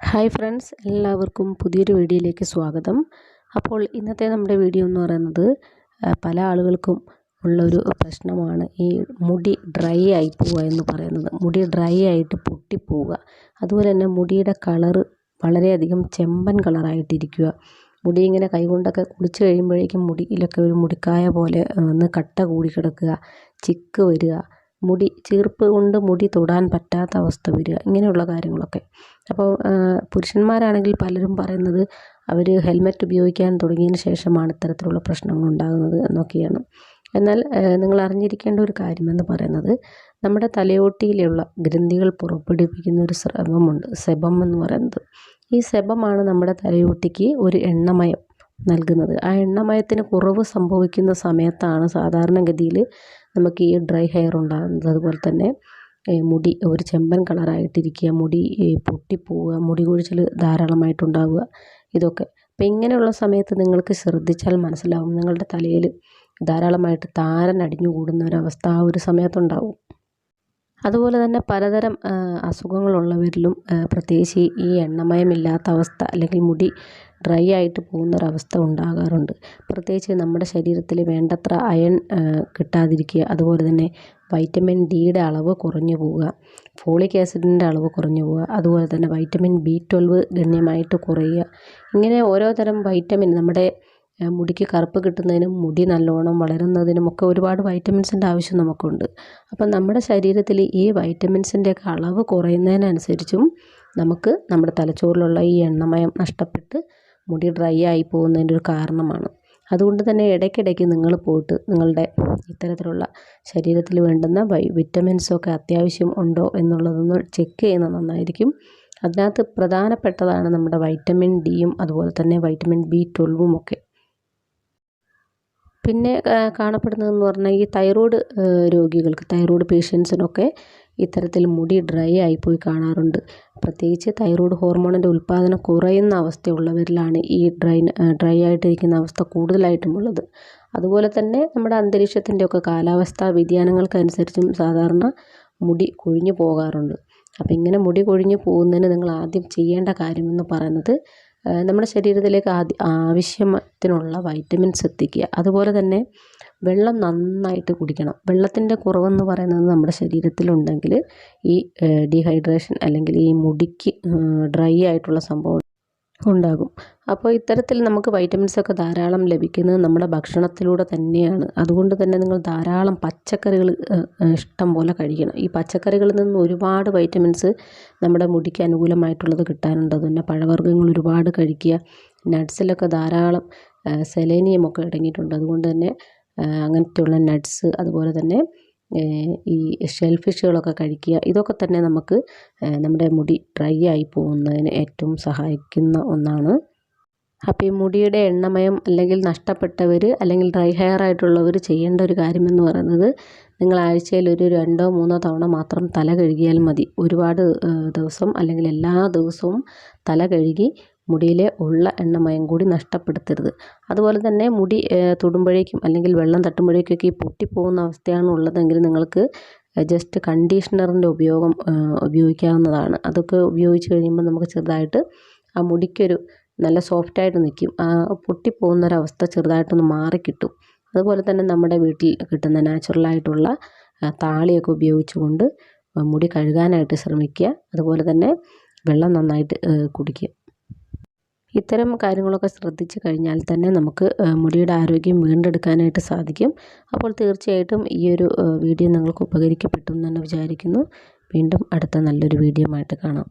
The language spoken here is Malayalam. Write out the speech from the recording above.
ഹായ് ഫ്രണ്ട്സ് എല്ലാവർക്കും പുതിയൊരു വീഡിയോയിലേക്ക് സ്വാഗതം. അപ്പോൾ ഇന്നത്തെ നമ്മുടെ വീഡിയോ എന്ന് പറയുന്നത് പല ആളുകൾക്കും ഉള്ളൊരു പ്രശ്നമാണ് ഈ മുടി ഡ്രൈ ആയി പോവുക എന്ന് പറയുന്നത്. മുടി ഡ്രൈ ആയിട്ട് പൊട്ടിപ്പോവുക. അതുപോലെ തന്നെ മുടിയുടെ കളറ് വളരെയധികം ചെമ്പൻ കളറായിട്ടിരിക്കുക മുടി ഇങ്ങനെ കൈകൊണ്ടൊക്കെ കുളിച്ച് കഴിയുമ്പോഴേക്കും മുടിയിലൊക്കെ ഒരു മുടിക്കായ പോലെ ഒന്ന് കട്ട കൂടി കിടക്കുക ചിക്ക് വരിക മുടി ചീർപ്പ് കൊണ്ട് മുടി തൊടാൻ പറ്റാത്ത അവസ്ഥ വരിക ഇങ്ങനെയുള്ള കാര്യങ്ങളൊക്കെ. അപ്പോൾ പുരുഷന്മാരാണെങ്കിൽ പലരും പറയുന്നത് അവർ ഹെൽമെറ്റ് ഉപയോഗിക്കാൻ തുടങ്ങിയതിന് ശേഷമാണ് ഇത്തരത്തിലുള്ള പ്രശ്നങ്ങൾ ഉണ്ടാകുന്നത് എന്നൊക്കെയാണ്. എന്നാൽ നിങ്ങൾ അറിഞ്ഞിരിക്കേണ്ട ഒരു കാര്യമെന്ന് പറയുന്നത് നമ്മുടെ തലയോട്ടിയിലുള്ള ഗ്രന്ഥികൾ പുറപ്പെടുവിക്കുന്ന ഒരു സ്രവമുണ്ട് സെബം എന്ന് പറയുന്നത്. ഈ സെബമാണ് നമ്മുടെ തലയോട്ടിക്ക് ഒരു എണ്ണമയം നൽകുന്നത്. ആ എണ്ണമയത്തിന് കുറവ് സംഭവിക്കുന്ന സമയത്താണ് സാധാരണഗതിയിൽ നമുക്ക് ഈ ഡ്രൈ ഹെയർ ഉണ്ടാകുന്നത് അതുപോലെ തന്നെ മുടി ഒരു ചെമ്പൻ കളറായിട്ടിരിക്കുക മുടി പൊട്ടിപ്പോവുക മുടി കൊഴിച്ചിൽ ധാരാളമായിട്ടുണ്ടാവുക ഇതൊക്കെ. അപ്പം ഇങ്ങനെയുള്ള സമയത്ത് നിങ്ങൾക്ക് ശ്രദ്ധിച്ചാൽ മനസ്സിലാവും നിങ്ങളുടെ തലയിൽ ധാരാളമായിട്ട് താരൻ അടിഞ്ഞു കൂടുന്ന ഒരവസ്ഥ ആ ഒരു സമയത്തുണ്ടാവും. അതുപോലെ തന്നെ പലതരം അസുഖങ്ങളുള്ളവരിലും പ്രത്യേകിച്ച് ഈ എണ്ണമയമില്ലാത്ത അവസ്ഥ അല്ലെങ്കിൽ മുടി ഡ്രൈ ആയിട്ട് പോകുന്നൊരവസ്ഥ ഉണ്ടാകാറുണ്ട്. പ്രത്യേകിച്ച് നമ്മുടെ ശരീരത്തിൽ വേണ്ടത്ര അയൺ കിട്ടാതിരിക്കുക അതുപോലെ തന്നെ വൈറ്റമിൻ ഡിയുടെ അളവ് കുറഞ്ഞു പോവുക ഫോളിക് ആസിഡിന്റെ അളവ് കുറഞ്ഞു പോവുക അതുപോലെ തന്നെ വൈറ്റമിൻ ബി ട്വൽവ് ഗണ്യമായിട്ട് കുറയുക ഇങ്ങനെ ഓരോ തരം വൈറ്റമിൻ നമ്മുടെ മുടിക്ക് കറുപ്പ് കിട്ടുന്നതിനും മുടി നല്ലോണം വളരുന്നതിനും ഒക്കെ ഒരുപാട് വൈറ്റമിൻസിന്റെ ആവശ്യം നമുക്കുണ്ട്. അപ്പം നമ്മുടെ ശരീരത്തിൽ ഈ വൈറ്റമിൻസിന്റെയൊക്കെ അളവ് കുറയുന്നതിനനുസരിച്ചും നമുക്ക് നമ്മുടെ തലച്ചോറിലുള്ള ഈ എണ്ണമയം നഷ്ടപ്പെട്ട് മുടി ഡ്രൈ ആയി പോകുന്നതിന്റെ ഒരു കാരണമാണ്. അതുകൊണ്ട് തന്നെ ഇടയ്ക്കിടയ്ക്ക് നിങ്ങൾ പോയിട്ട് നിങ്ങളുടെ ഇത്തരത്തിലുള്ള ശരീരത്തിൽ വേണ്ടുന്ന വിറ്റമിൻസൊക്കെ അത്യാവശ്യം ഉണ്ടോ എന്നുള്ളതൊന്ന് ചെക്ക് ചെയ്യുന്നത് നന്നായിരിക്കും. അതിനകത്ത് പ്രധാനപ്പെട്ടതാണ് നമ്മുടെ വൈറ്റമിൻ ഡിയും അതുപോലെ തന്നെ വൈറ്റമിൻ ബി ട്വൽവും ഒക്കെ. പിന്നെ കാണപ്പെടുന്നതെന്ന് പറഞ്ഞാൽ ഈ തൈറോയ്ഡ് രോഗികൾക്ക് തൈറോയ്ഡ് പേഷ്യൻസിനൊക്കെ ഇത്തരത്തിൽ മുടി ഡ്രൈ ആയിപ്പോയി കാണാറുണ്ട്. പ്രത്യേകിച്ച് തൈറോയ്ഡ് ഹോർമോണിന്റെ ഉൽപ്പാദനം കുറയുന്ന അവസ്ഥയുള്ളവരിലാണ് ഈ ഡ്രൈ ഡ്രൈ ആയിട്ടിരിക്കുന്ന അവസ്ഥ കൂടുതലായിട്ടും ഉള്ളത്. അതുപോലെ തന്നെ നമ്മുടെ അന്തരീക്ഷത്തിന്റെയൊക്കെ കാലാവസ്ഥാ വ്യതിയാനങ്ങൾക്കനുസരിച്ചും സാധാരണ മുടി കൊഴിഞ്ഞു പോകാറുണ്ട്. അപ്പോൾ ഇങ്ങനെ മുടി കൊഴിഞ്ഞു പോകുന്നതിന് നിങ്ങൾ ആദ്യം ചെയ്യേണ്ട കാര്യമെന്ന് പറയുന്നത് നമ്മുടെ ശരീരത്തിലേക്ക് ആദ്യ ആവശ്യത്തിനുള്ള വൈറ്റമിൻസ് എത്തിക്കുക. അതുപോലെ തന്നെ വെള്ളം നന്നായിട്ട് കുടിക്കണം. വെള്ളത്തിന്റെ കുറവെന്ന് പറയുന്നത് നമ്മുടെ ശരീരത്തിലുണ്ടെങ്കിൽ ഈ ഡീഹൈഡ്രേഷൻ അല്ലെങ്കിൽ ഈ മുടിക്ക് ഡ്രൈ ആയിട്ടുള്ള സംഭവം ഉണ്ടാകും. അപ്പോൾ ഇത്തരത്തിൽ നമുക്ക് വൈറ്റമിൻസൊക്കെ ധാരാളം ലഭിക്കുന്നത് നമ്മുടെ ഭക്ഷണത്തിലൂടെ തന്നെയാണ്. അതുകൊണ്ട് തന്നെ നിങ്ങൾ ധാരാളം പച്ചക്കറികൾ ഇഷ്ടം പോലെ കഴിക്കണം. ഈ പച്ചക്കറികളിൽ നിന്ന് ഒരുപാട് വൈറ്റമിൻസ് നമ്മുടെ മുടിക്ക് അനുകൂലമായിട്ടുള്ളത് കിട്ടാനുണ്ട്. അതുതന്നെ പഴവർഗങ്ങൾ ഒരുപാട് കഴിക്കുക. നട്ട്സിലൊക്കെ ധാരാളം സെലേനിയം ഒക്കെ അടങ്ങിയിട്ടുണ്ട്. അതുകൊണ്ട് തന്നെ അങ്ങനത്തെയുള്ള നട്ട്സ് അതുപോലെ തന്നെ ഈ ഷെൽ ഫിഷുകളൊക്കെ കഴിക്കുക. ഇതൊക്കെ തന്നെ നമുക്ക് നമ്മുടെ മുടി ഡ്രൈ ആയി പോകുന്നതിന് ഏറ്റവും സഹായിക്കുന്ന ഒന്നാണ്. അപ്പോൾ ഈ മുടിയുടെ എണ്ണമയം അല്ലെങ്കിൽ നഷ്ടപ്പെട്ടവർ അല്ലെങ്കിൽ ഡ്രൈ ഹെയർ ആയിട്ടുള്ളവർ ചെയ്യേണ്ട ഒരു കാര്യമെന്ന് പറയുന്നത് നിങ്ങൾ ആഴ്ചയിൽ ഒരു രണ്ടോ മൂന്നോ തവണ മാത്രം തല കഴുകിയാൽ മതി. ഒരുപാട് ദിവസം അല്ലെങ്കിൽ എല്ലാ ദിവസവും തല കഴുകി മുടിയിലെ ഉള്ള എണ്ണമയം കൂടി നഷ്ടപ്പെടുത്തരുത്. അതുപോലെ തന്നെ മുടി തൊടുമ്പോഴേക്കും അല്ലെങ്കിൽ വെള്ളം തട്ടുമ്പോഴേക്കൊക്കെ ഈ പൊട്ടിപ്പോകുന്ന അവസ്ഥയാണ് ഉള്ളതെങ്കിൽ നിങ്ങൾക്ക് ജസ്റ്റ് കണ്ടീഷണറിന്റെ ഉപയോഗം ഉപയോഗിക്കാവുന്നതാണ്. അതൊക്കെ ഉപയോഗിച്ച് കഴിയുമ്പോൾ നമുക്ക് ചെറുതായിട്ട് ആ മുടിക്കൊരു നല്ല സോഫ്റ്റായിട്ട് നിൽക്കും. ആ പൊട്ടിപ്പോകുന്നൊരവസ്ഥ ചെറുതായിട്ടൊന്ന് മാറിക്കിട്ടും. അതുപോലെ തന്നെ നമ്മുടെ വീട്ടിൽ കിട്ടുന്ന നാച്ചുറലായിട്ടുള്ള താളിയൊക്കെ ഉപയോഗിച്ചുകൊണ്ട് മുടി കഴുകാനായിട്ട് ശ്രമിക്കുക. അതുപോലെ തന്നെ വെള്ളം നന്നായിട്ട് കുടിക്കുക. ഇത്തരം കാര്യങ്ങളൊക്കെ ശ്രദ്ധിച്ചു കഴിഞ്ഞാൽ തന്നെ നമുക്ക് മുടിയുടെ ആരോഗ്യം വീണ്ടെടുക്കാനായിട്ട് സാധിക്കും. അപ്പോൾ തീർച്ചയായിട്ടും ഈ ഒരു വീഡിയോ നിങ്ങൾക്ക് ഉപകരിക്കപ്പെട്ടു എന്ന് തന്നെ വിചാരിക്കുന്നു. വീണ്ടും അടുത്ത നല്ലൊരു വീഡിയോ ആയിട്ട് കാണാം.